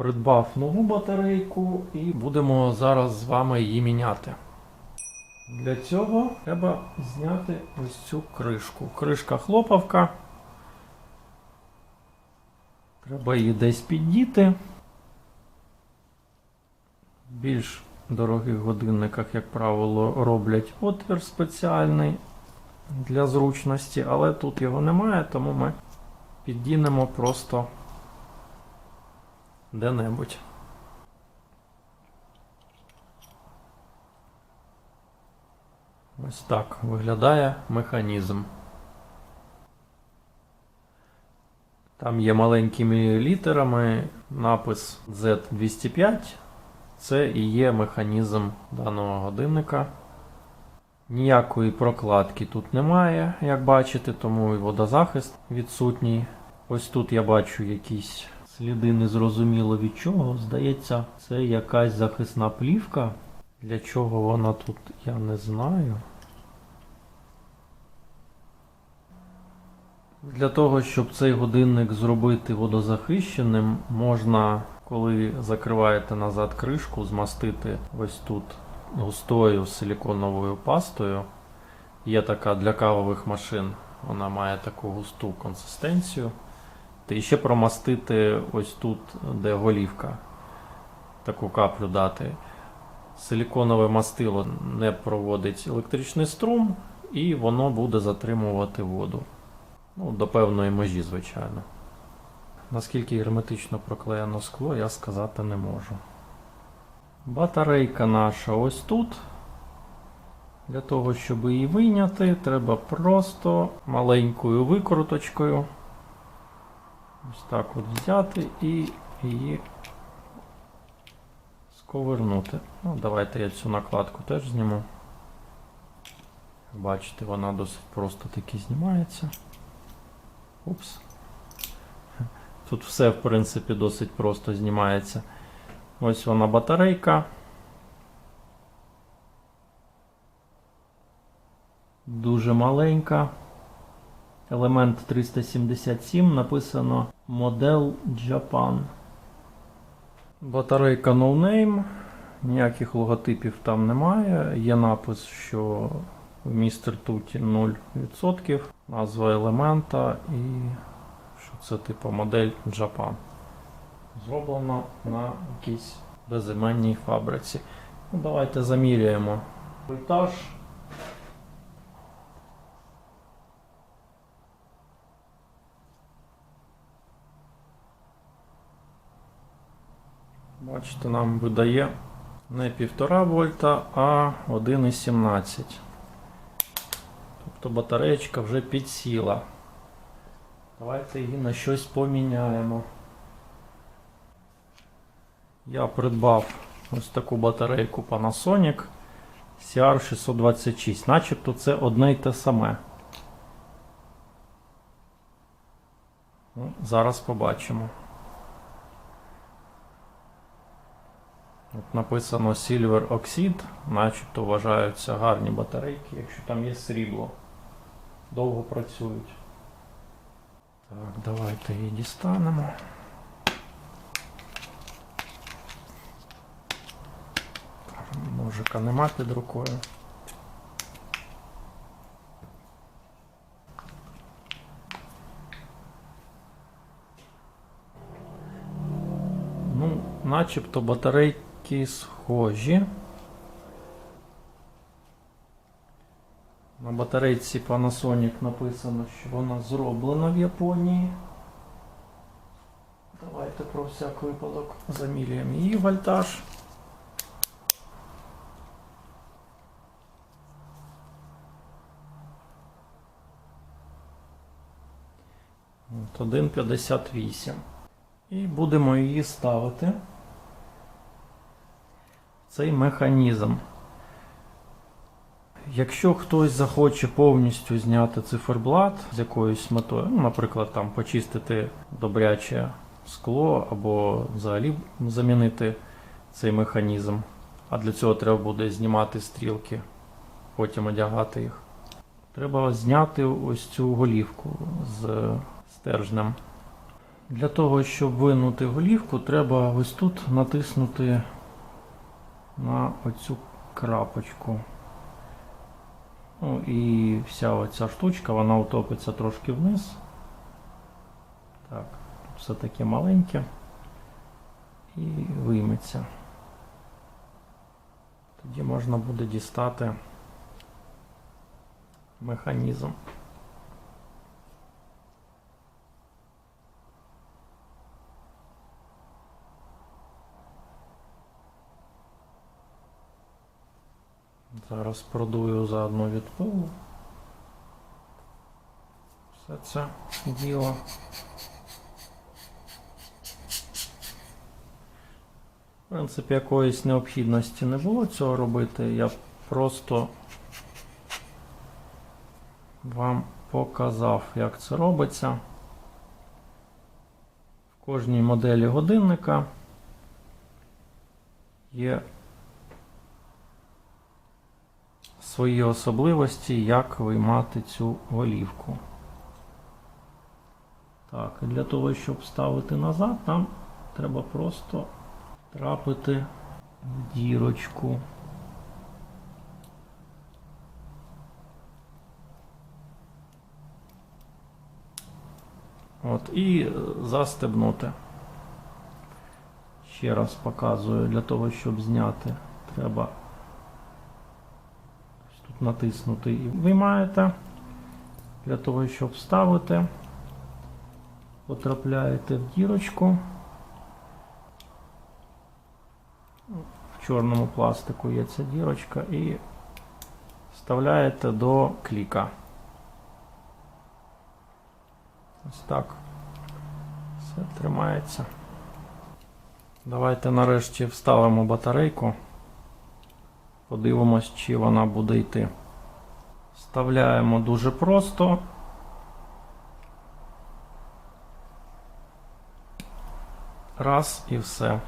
Придбав нову батарейку і будемо зараз з вами її міняти. Для цього треба зняти ось цю кришку. Кришка хлопавка. Треба її десь піддіти. Більш дорогих годинниках, як правило, роблять отвір спеціальний для зручності, але тут його немає, тому ми піддінемо просто де-небудь. Ось так виглядає механізм. Там є маленькими літерами напис Z205. Це і є механізм даного годинника. Ніякої прокладки тут немає, як бачите, тому і водозахист відсутній. Ось тут я бачу якісь сліди незрозуміло від чого. Здається, це якась захисна плівка. Для чого вона тут, я не знаю. Для того, щоб цей годинник зробити водозахищеним, можна, коли закриваєте назад кришку, змастити ось тут густою силіконовою пастою. Є така для кавових машин, вона має таку густу консистенцію. І ще промастити ось тут, де голівка, таку каплю дати. Силіконове мастило не проводить електричний струм, і воно буде затримувати воду. Ну, до певної межі, звичайно. Наскільки герметично проклеєно скло, я сказати не можу. Батарейка наша ось тут. Для того, щоб її вийняти, треба просто маленькою викруточкою ось так от взяти і її сковернути. Ну, давайте я цю накладку теж зніму. Бачите, вона досить просто таки знімається. Упс. Тут все, в принципі, досить просто знімається. Ось вона батарейка. Дуже маленька. Елемент 377 написано Model Japan. Батарейка No Name. Ніяких логотипів там немає. Є напис, що вміст ртуті 0%, назва елемента і що це типу модель Japan. Зроблено на якійсь безіменній фабриці. Ну, давайте заміряємо вольтаж. Бачите, нам видає не 1,5 вольта, а 1,17. Тобто батареєчка вже підсіла. Давайте її на щось поміняємо. Я придбав ось таку батарейку Panasonic CR626. Начебто це одне й те саме. Ну, зараз побачимо. От написано Silver Oxide, начебто вважаються гарні батарейки, якщо там є срібло. Довго працюють. Так, давайте її дістанемо. Ножика нема під рукою. Ну, начебто батарейки схожі. На батарейці Panasonic написано, що вона зроблена в Японії. Давайте про всяк випадок заміряємо її вольтаж. От 1,58. І будемо її ставити. Цей механізм. Якщо хтось захоче повністю зняти циферблат з якоюсь метою, ну, наприклад, там почистити добряче скло або взагалі замінити цей механізм, а для цього треба буде знімати стрілки, потім одягати їх. Треба зняти ось цю голівку з стержнем. Для того, щоб винути голівку, треба ось тут натиснути на оцю крапочку. Ну і вся оця штучка, вона утопиться трошки вниз. Так, все таке маленьке. І вийметься. Тоді можна буде дістати механізм. Зараз продую заодно від пилу. Все це діло. В принципі, якоїсь необхідності не було цього робити. Я просто вам показав, як це робиться. В кожній моделі годинника є свої особливості, як виймати цю голівку. Так, для того, щоб вставити назад, нам треба просто трапити в дірочку. От, і е, застебнути. Ще раз показую, для того, щоб зняти, треба натиснути і виймаєте. Для того, щоб вставити, потрапляєте в дірочку. В чорному пластику є ця дірочка і вставляєте до кліка. Ось так. Все тримається. Давайте нарешті вставимо батарейку. Подивимось, чи вона буде йти. Вставляємо дуже просто. Раз і все.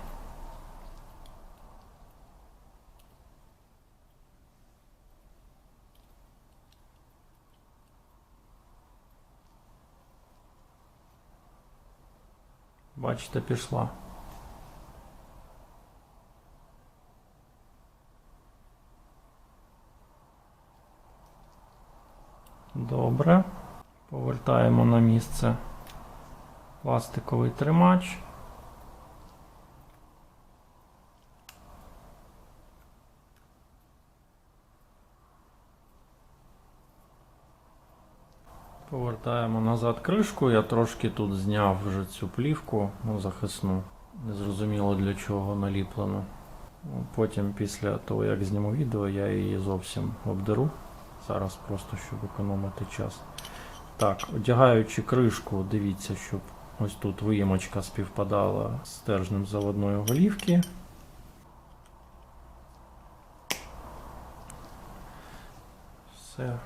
Бачите, пішла. Добре. Повертаємо на місце пластиковий тримач. Повертаємо назад кришку. Я трошки тут зняв вже цю плівку, ну, захисну. Незрозуміло для чого наліплено. Потім, після того, як зніму відео, я її зовсім обдеру. Зараз просто щоб економити час. Так, одягаючи кришку, дивіться, щоб ось тут виємочка співпадала з стержнем заводної голівки. Все.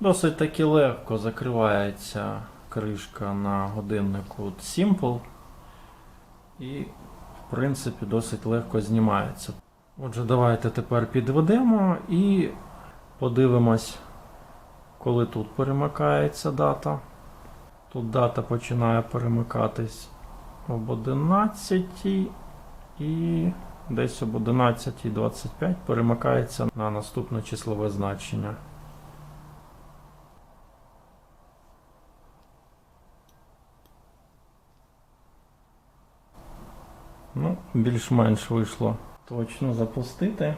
Досить таки легко закривається кришка на годиннику Simple. І, в принципі, досить легко знімається. Отже, давайте тепер підведемо і подивимось, коли тут перемикається дата. Тут дата починає перемикатись об 11 і десь об 11.25 перемикається на наступне числове значення. Ну, більш-менш вийшло точно запустити.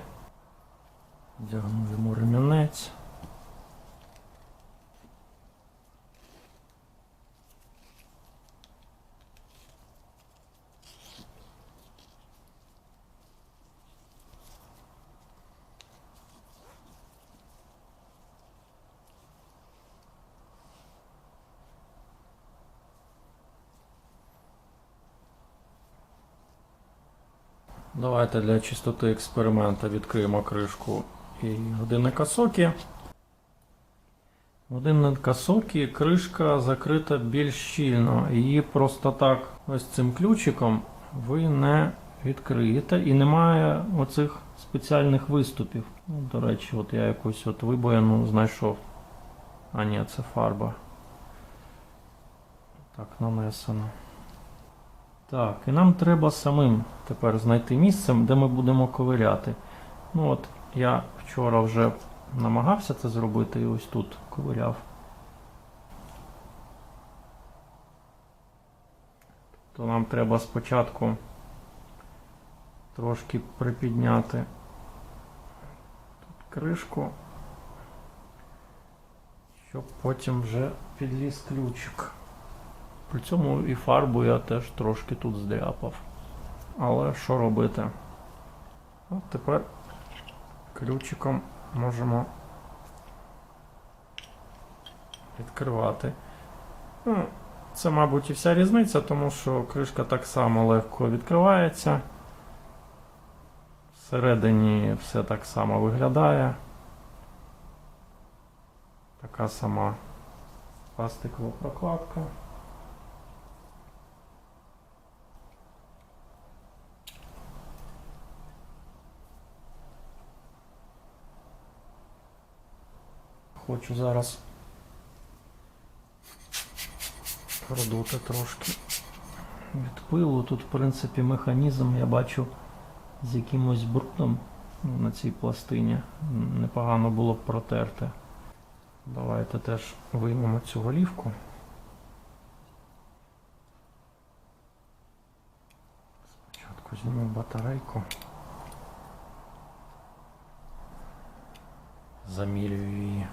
Вдягнув йому ремінець. Давайте для чистоти експерименту відкриємо кришку і годинника Сокі. Годинника Сокі кришка закрита більш щільно. Її просто так ось цим ключиком ви не відкриєте і немає оцих спеціальних виступів. Ну, До речі, от я якусь от вибоїну знайшов. А ні, це фарба. Так, нанесено. Так, і нам треба самим тепер знайти місце, де ми будемо ковиряти. Ну от я вчора вже намагався це зробити і ось тут ковиряв. То нам треба спочатку трошки припідняти тут кришку, щоб потім вже підліз ключик. При цьому і фарбу я теж трошки тут здряпав. Але що робити? От тепер ключиком можемо відкривати. Ну, це, мабуть, і вся різниця, тому що кришка так само легко відкривається. Всередині все так само виглядає. Така сама пластикова прокладка. Хочу зараз продути трошки від пилу. Тут, в принципі, механізм я бачу з якимось брудом на цій пластині. Непогано було б протерти. Давайте теж виймемо цю голівку. Спочатку зніму батарейку. Замірюю її.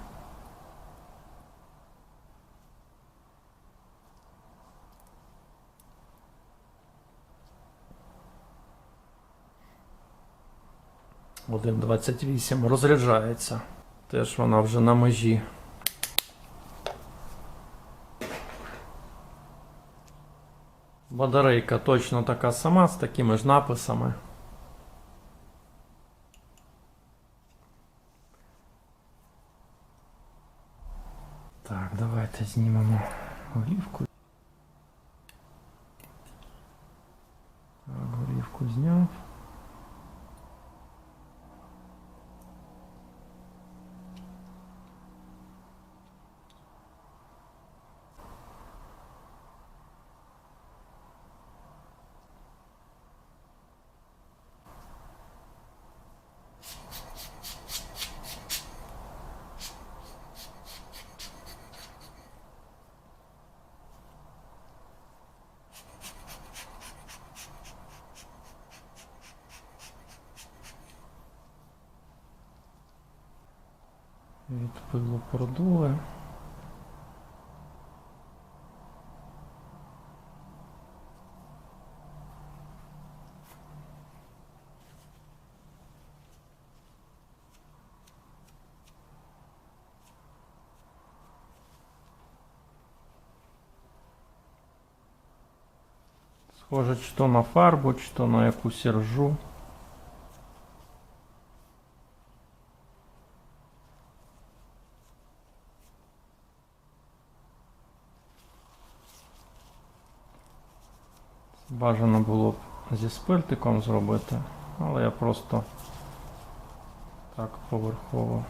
Один 28 розряджається. Теж вона вже на межі. Батарейка точно така сама з такими ж написами. Так, давайте знімемо голівку. Від пилу продули. Схоже, чи то на фарбу, чи то на якусь ржу. Бажано було б зі спиртиком зробити, але я просто так поверхово.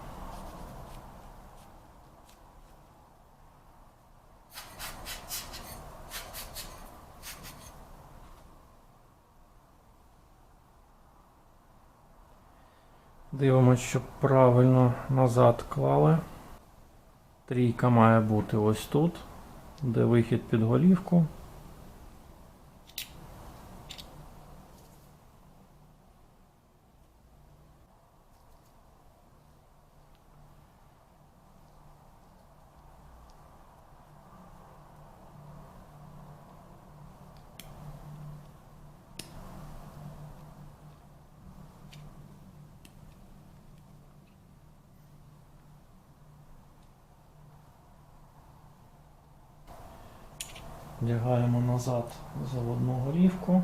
Дивимось, щоб правильно назад клали. Трійка має бути ось тут, де вихід під голівку. Вдягаємо назад заводну горівку.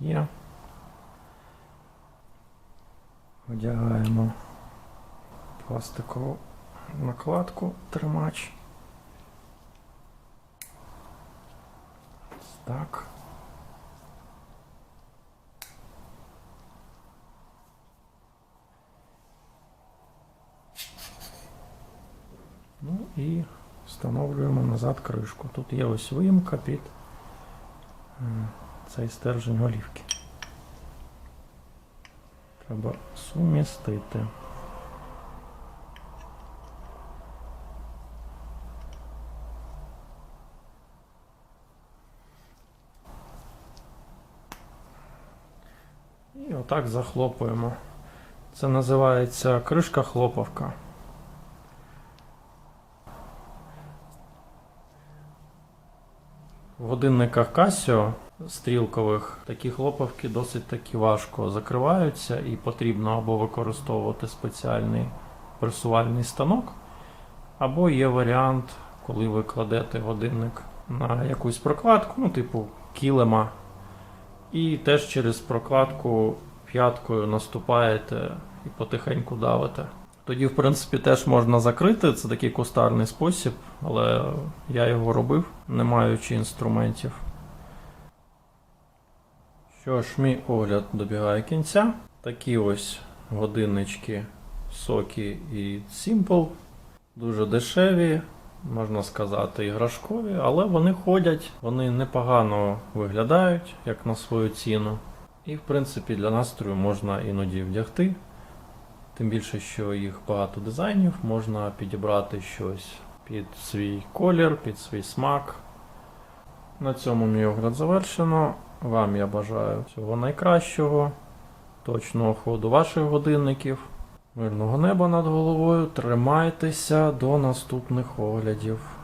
Є. Одягаємо пластикову накладку, тримач. Так. Ну і встановлюємо назад кришку. Тут є ось виїмка під е, цей стержень голівки. Треба сумістити. Отак захлопуємо. Це називається кришка хлоповка. В годинниках Casio стрілкових такі хлоповки досить таки важко закриваються і потрібно або використовувати спеціальний пресувальний станок, або є варіант, коли ви кладете годинник на якусь прокладку, ну, типу кілема, і теж через прокладку п'яткою наступаєте і потихеньку давите. Тоді, в принципі, теж можна закрити. Це такий кустарний спосіб, але я його робив, не маючи інструментів. Що ж, мій огляд добігає кінця. Такі ось годиннички Сокі і Simple. Дуже дешеві, можна сказати, іграшкові, але вони ходять, вони непогано виглядають, як на свою ціну. І, в принципі, для настрою можна іноді вдягти. Тим більше, що їх багато дизайнів, можна підібрати щось під свій колір, під свій смак. На цьому мій огляд завершено. Вам я бажаю всього найкращого, точного ходу ваших годинників, мирного неба над головою. Тримайтеся до наступних оглядів.